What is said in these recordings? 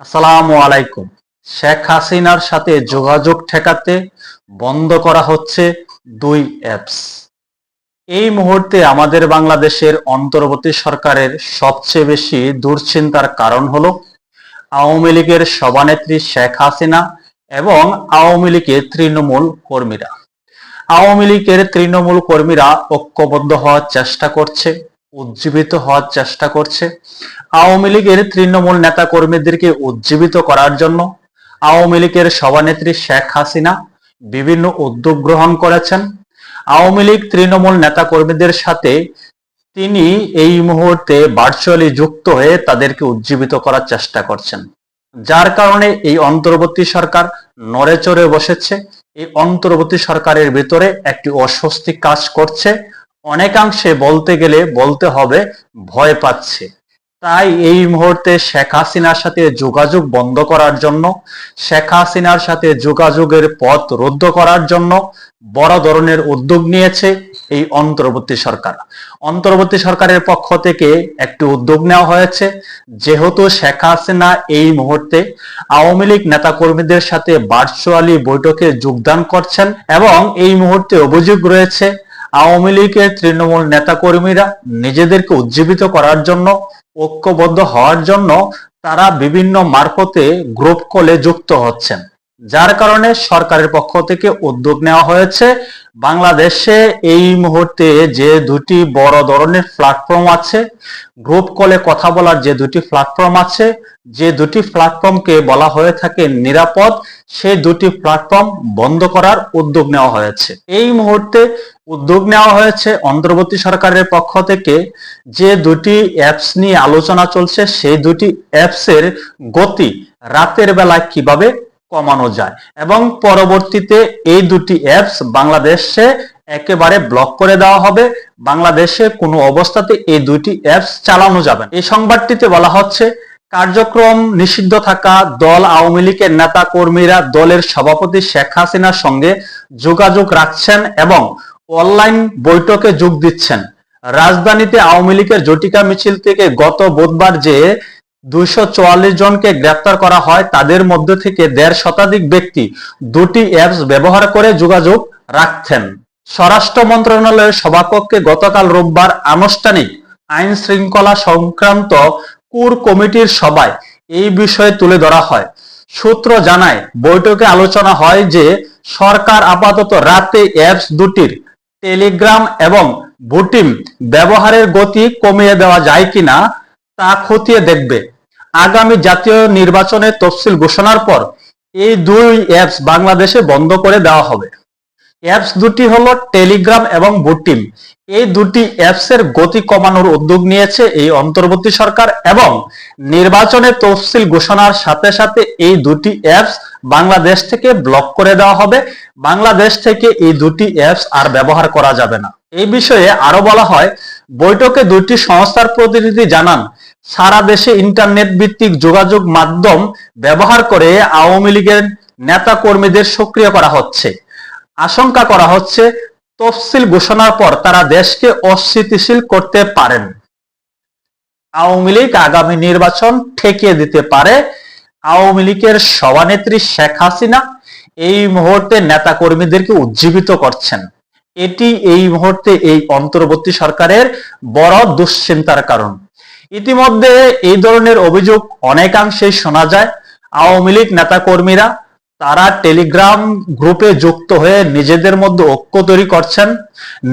আসসালামু আলাইকুম। শেখ হাসিনার সাথে যোগাযোগ ঠেকাতে বন্ধ করা হচ্ছে দুই অ্যাপস এই মুহূর্তে আমাদের বাংলাদেশের অন্তর্বর্তী সরকারের সবচেয়ে বেশি দুশ্চিন্তার কারণ হল আওয়ামী লীগের সভানেত্রী শেখ হাসিনা এবং আওয়ামী লীগের তৃণমূল কর্মীরা। আওয়ামী লীগের তৃণমূল কর্মীরা ঐক্যবদ্ধ হওয়ার চেষ্টা করছে। উজ্জীবিত হওয়ার চেষ্টা করছে। আওয়ামী লীগের তৃণমূল নেতা কর্মীদেরকে উজ্জীবিত করার জন্য আওয়ামী লীগের সভানেত্রী শেখ হাসিনা বিভিন্ন উদ্যোগ গ্রহণ করেছেন। আওয়ামী লীগ তৃণমূল নেতা কর্মীদের সাথে তিনি এই মুহূর্তে ভার্চুয়ালি যুক্ত হয়ে তাদেরকে উজ্জীবিত করার চেষ্টা করছেন। যার কারণে এই অন্তর্বর্তী সরকার নড়ে চড়ে বসেছে। এই অন্তর্বর্তী সরকারের ভিতরে একটি অস্বস্তি কাজ করছে। অনেকাংশে বলতে গেলে বলতে হবে ভয় পাচ্ছে। তাই এই মুহূর্তে শেখ হাসিনার সাথে যোগাযোগ বন্ধ করার জন্য, শেখ হাসিনার সাথে যোগাযোগের পথ রুদ্ধ করার জন্য বড় ধরনের উদ্যোগ নিয়েছে এই অন্তর্বর্তী সরকার। অন্তর্বর্তী সরকারের পক্ষ থেকে একটি উদ্যোগ নেওয়া হয়েছে। যেহেতু শেখ হাসিনা এই মুহূর্তে আওয়ামী লীগ নেতাকর্মীদের সাথে ভার্চুয়ালি বৈঠকে যোগদান করছেন এবং এই মুহূর্তে অভিযোগ রয়েছে আওয়ামী লীগের তৃণমূল নেতাকর্মীরা নিজেদেরকে উজ্জীবিত করার জন্য, ঐক্যবদ্ধ হওয়ার জন্য তারা বিভিন্ন মারফতে গ্রুপ কলে যুক্ত হচ্ছেন। যার কারণে সরকারের পক্ষ থেকে উদ্যোগ নেওয়া হয়েছে। বাংলাদেশে এই মুহূর্তে যে দুটি বড় ধরনের প্ল্যাটফর্ম আছে, গ্রুপ কলে কথা বলার যে দুটি প্ল্যাটফর্ম আছে, যে দুটি প্ল্যাটফর্মকে বলা হয়ে থাকে নিরাপদ সেই দুটি প্ল্যাটফর্ম বন্ধ করার উদ্যোগ নেওয়া হয়েছে। এই মুহূর্তে উদ্যোগ নেওয়া হয়েছে। অন্তর্বর্তী সরকারের পক্ষ থেকে যে দুটি অ্যাপস নিয়ে আলোচনা চলছে, সেই দুটি অ্যাপসের গতি রাতের বেলায় কীভাবে কমানো যায়? এবং পরবর্তীতে এই দুটি অ্যাপস বাংলাদেশে একেবারে ব্লক করে দেওয়া হবে। বাংলাদেশে কোনো অবস্থাতে এই দুটি অ্যাপস চালানো যাবে এই সংবাদটিতে বলা হচ্ছে, কার্যক্রম নিষিদ্ধ থাকা দল আওয়ামী লীগের নেতা কর্মীরা দলের সভাপতি শেখ হাসিনার সঙ্গে যোগাযোগ রাখছেন এবং অনলাইন বৈঠকে যোগ দিচ্ছেন। রাজধানীতে আওয়ামী লীগের জটিকা মিছিল থেকে গত বুধবার যে দুইশো চুয়াল্লিশ জনকে গ্রেপ্তার করা হয়, তাদের মধ্যে থেকে দেড় শতাধিক ব্যক্তি দুটি অ্যাপস ব্যবহার করে যোগাযোগ রাখতেন। স্বরাষ্ট্র মন্ত্রণালয়ের সভাকক্ষে গতকাল রোববার আনুষ্ঠানিক আইন শৃঙ্খলা সংক্রান্ত কুর কমিটির সভায় এই বিষয়ে তুলে ধরা হয়। সূত্র জানায়, বৈঠকে আলোচনা হয় যে সরকার আপাতত রাতে অ্যাপস দুটির টেলিগ্রাম এবং বুটিম ব্যবহারের গতি কমিয়ে দেওয়া যায় কিনা তা খতিয়ে দেখবে। আগামী জাতীয় নির্বাচনে তফসিল ঘোষণার পর এই দুই অ্যাপস বাংলাদেশে বন্ধ করে দেওয়া হবে। অ্যাপস দুটি হলো টেলিগ্রাম এবং বুটিম এই দুটি অ্যাপসের গতি কমানোর উদ্যোগ নিয়েছে এই অন্তর্বর্তী সরকার এবং নির্বাচনে তফসিল ঘোষণার সাথে সাথে এই দুটি অ্যাপস বাংলাদেশ থেকে ব্লক করে দেওয়া হবে। বাংলাদেশ থেকে এই দুটি অ্যাপস আর ব্যবহার করা যাবে না। এই বিষয়ে আরও বলা হয়, বৈঠকে দুটি সংস্থার প্রতিনিধি জানান, সারা দেশে ইন্টারনেট ভিত্তিক যোগাযোগ মাধ্যম ব্যবহার করে আওয়ামী লীগের নেতা কর্মীদের সক্রিয় করা হচ্ছে। আশঙ্কা করা হচ্ছে তফসিল ঘোষণার পর তারা দেশকে অস্থিতিশীল করতে পারেন। আওয়ামী লীগ আগামী নির্বাচন ঠেকিয়ে দিতে পারে। আওয়ামী লীগের সভানেত্রী শেখ হাসিনা এই মুহূর্তে নেতা কর্মীদেরকে উজ্জীবিত করছেন। এটি এই মুহূর্তে এই অন্তর্বর্তী সরকারের বড় দুশ্চিন্তার কারণ। ইতিমধ্যে এই ধরনের অভিযোগ অনেকাংশেই শোনা যায়। আওয়ামী লীগ নেতা কর্মীরা তারা টেলিগ্রাম গ্রুপে যুক্ত হয়ে নিজেদের মধ্যে ঐক্য তৈরি করছেন,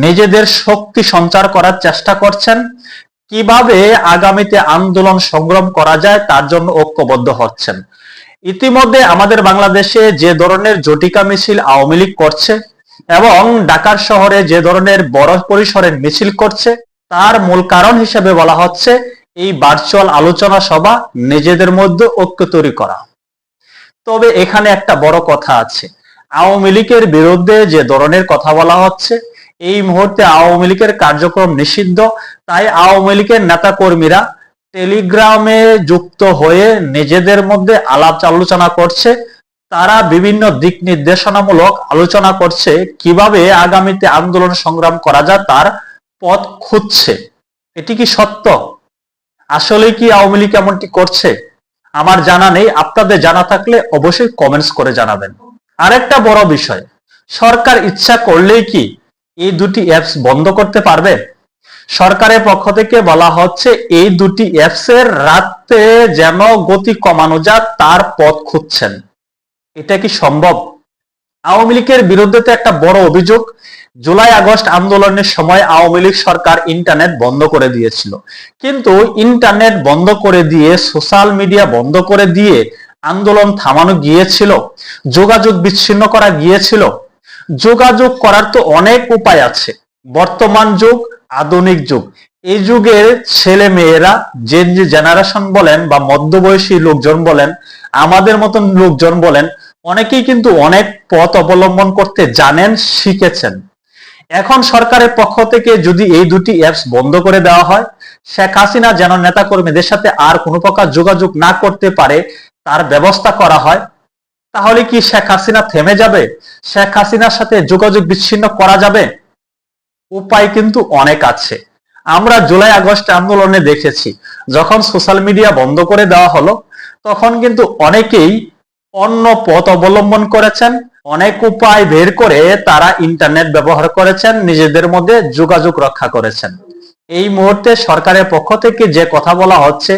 নিজেদের শক্তি সঞ্চার করার চেষ্টা করছেন। কীভাবে আগামীতে আন্দোলন সংগ্রাম করা যায় তার জন্য ঐক্যবদ্ধ হচ্ছেন। ইতিমধ্যে আমাদের বাংলাদেশে যে ধরনের জটিকা মিছিল আওয়ামী লীগ করছে এবং ঢাকার শহরে যে ধরনের বড় পরিসরের মিছিল করছে, তার মূল কারণ হিসেবে বলা হচ্ছে এই ভার্চুয়াল আলোচনা সভা নিজেদের মধ্যে ঐক্য তৈরি করা। তবে এখানে একটা বড় কথা আছে। আওয়ামী লীগের বিরুদ্ধে যে ধরনের কথা বলা হচ্ছে, এই মুহূর্তে আওয়ামী লীগের কার্যক্রম নিষিদ্ধ। তাই আওয়ামী লীগের নেতা কর্মীরা টেলিগ্রামে যুক্ত হয়ে নিজেদের মধ্যে আলাপ আলোচনা করছে। তারা বিভিন্ন দিক নির্দেশনামূলক আলোচনা করছে, কীভাবে আগামীতে আন্দোলন সংগ্রাম করা যায় তার পথ খুঁজছে। এটি কি সত্য? আসলে কি আওয়ামী লীগ এমনটি করছে? আমার জানা নেই, আপনাদের জানা থাকলে অবশ্যই কমেন্টস করে জানাবেন। আরেকটা বড় বিষয়, সরকার ইচ্ছা করলেই কি এই দুটি অ্যাপস বন্ধ করতে পারবে? সরকারের পক্ষ থেকে বলা হচ্ছে, এই দুটি অ্যাপস এর রাতে যেন গতি কমানো যায় তার পথ খুঁজছেন। এটা কি সম্ভব? আওয়ামী লীগের বিরুদ্ধে একটা বড় অভিযোগ জুলাই, আগস্ট আন্দোলনের সময় আওয়ামী লীগ সরকার ইন্টারনেট বন্ধ করে দিয়েছিল। কিন্তু ইন্টারনেট বন্ধ করে দিয়ে, সোশ্যাল মিডিয়া বন্ধ করে দিয়ে আন্দোলন থামানো গিয়েছিল, যোগাযোগ বিচ্ছিন্ন করা গিয়েছিল। যোগাযোগ করার তো অনেক উপায় আছে। বর্তমান যুগ, আধুনিক যুগ। এই যুগের ছেলে মেয়েরা যে জেনারেশন বলেন বা মধ্যবয়সী লোকজন বলেন, আমাদের মতন লোকজন বলেন, অনেকেই কিন্তু অনেক পথ অবলম্বন করতে জানেন, শিখেছেন। এখন সরকারের পক্ষ থেকে যদি এই দুটি অ্যাপস বন্ধ করে দেওয়া হয়, শেখ হাসিনা যেন নেতা কর্মীদের সাথে আর কোনো প্রকার যোগাযোগ না করতে পারে, তার ব্যবস্থা করা হয়, তাহলে কি শেখ হাসিনা থেমে যাবে? শেখ হাসিনার সাথে যোগাযোগ বিচ্ছিন্ন করা যাবে? উপায় কিন্তু অনেক আছে। আমরা জুলাই আগস্ট আন্দোলনে দেখেছি, যখন সোশ্যাল মিডিয়া বন্ধ করে দেওয়া হলো, তখন কিন্তু অনেকেই অন্য পথ অবলম্বন করেছেন অনেক উপায় বের করে তারা ইন্টারনেট ব্যবহার করেছেন, নিজেদের মধ্যে যোগাযোগ রক্ষা করেছেন। এই মুহূর্তে সরকারের পক্ষ থেকে যে কথা বলা হচ্ছে,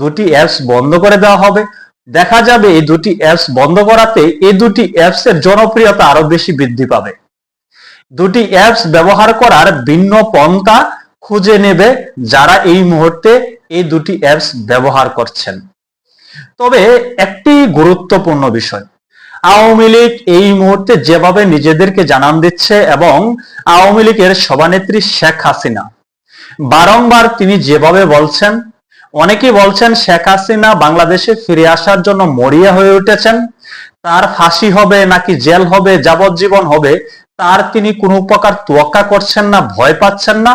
দুটি অ্যাপস বন্ধ করে দেওয়া হবে। দেখা যাবে এই দুটি অ্যাপস বন্ধ করাতে এই দুটি অ্যাপস এর জনপ্রিয়তা আরও বেশি বৃদ্ধি পাবে। দুটি অ্যাপস ব্যবহার করার ভিন্ন পন্থা খুঁজে নেবে যারা এই মুহূর্তে এই দুটি অ্যাপস ব্যবহার করছেন। তবে একটি গুরুত্বপূর্ণ বিষয় আওয়ামী লীগ এই মুহূর্তে যেভাবে নিজেদেরকে জানান দিচ্ছে এবং আওয়ামী লীগের সভানেত্রী শেখ হাসিনা, বারংবার তিনি যেভাবে বলছেন, অনেকেই বলছেন শেখ হাসিনা বাংলাদেশে ফিরে আসার জন্য মরিয়া হয়ে উঠেছেন, তার ফাঁসি হবে নাকি জেল হবে, যাবজ্জীবন হবে, তার তিনি কোনো প্রকার তোয়াক্কা করছেন না, ভয় পাচ্ছেন না,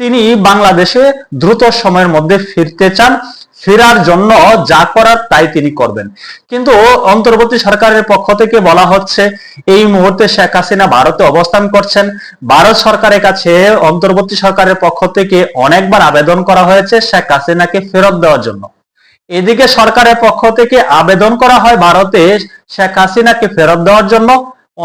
তিনি বাংলাদেশে দ্রুত সময়ের মধ্যে ফিরতে চান। ফেরার জন্য যা করার তাই তিনি করবেন। কিন্তু অন্তর্বর্তী সরকারের পক্ষ থেকে বলা হচ্ছে, এই মুহূর্তে শেখ হাসিনা ভারতে অবস্থান করছেন। ভারত সরকারের কাছে অন্তর্বর্তী সরকারের পক্ষ থেকে অনেকবার আবেদন করা হয়েছে শেখ হাসিনাকে ফেরত দেওয়ার জন্য। এদিকে সরকারের পক্ষ থেকে আবেদন করা হয় ভারতে শেখ হাসিনাকে ফেরত দেওয়ার জন্য।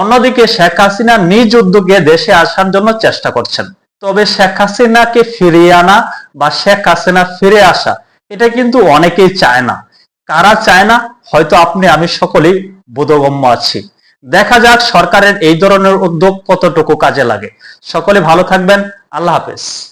অন্যদিকে শেখ হাসিনা নিজ উদ্যোগে দেশে আসার জন্য চেষ্টা করছেন। তবে শেখ হাসিনাকে ফিরিয়ে আনা বা শেখ হাসিনা ফিরে আসা এটা কিন্তু অনেকেই চায় না। কারা চায় না? হয়তো আপনি, আমি সকলেই বোধগম্য আছি। দেখা যাক সরকারের এই ধরনের উদ্যোগ কতটুকু কাজে লাগে। সকলে ভালো থাকবেন। আল্লাহ হাফেজ।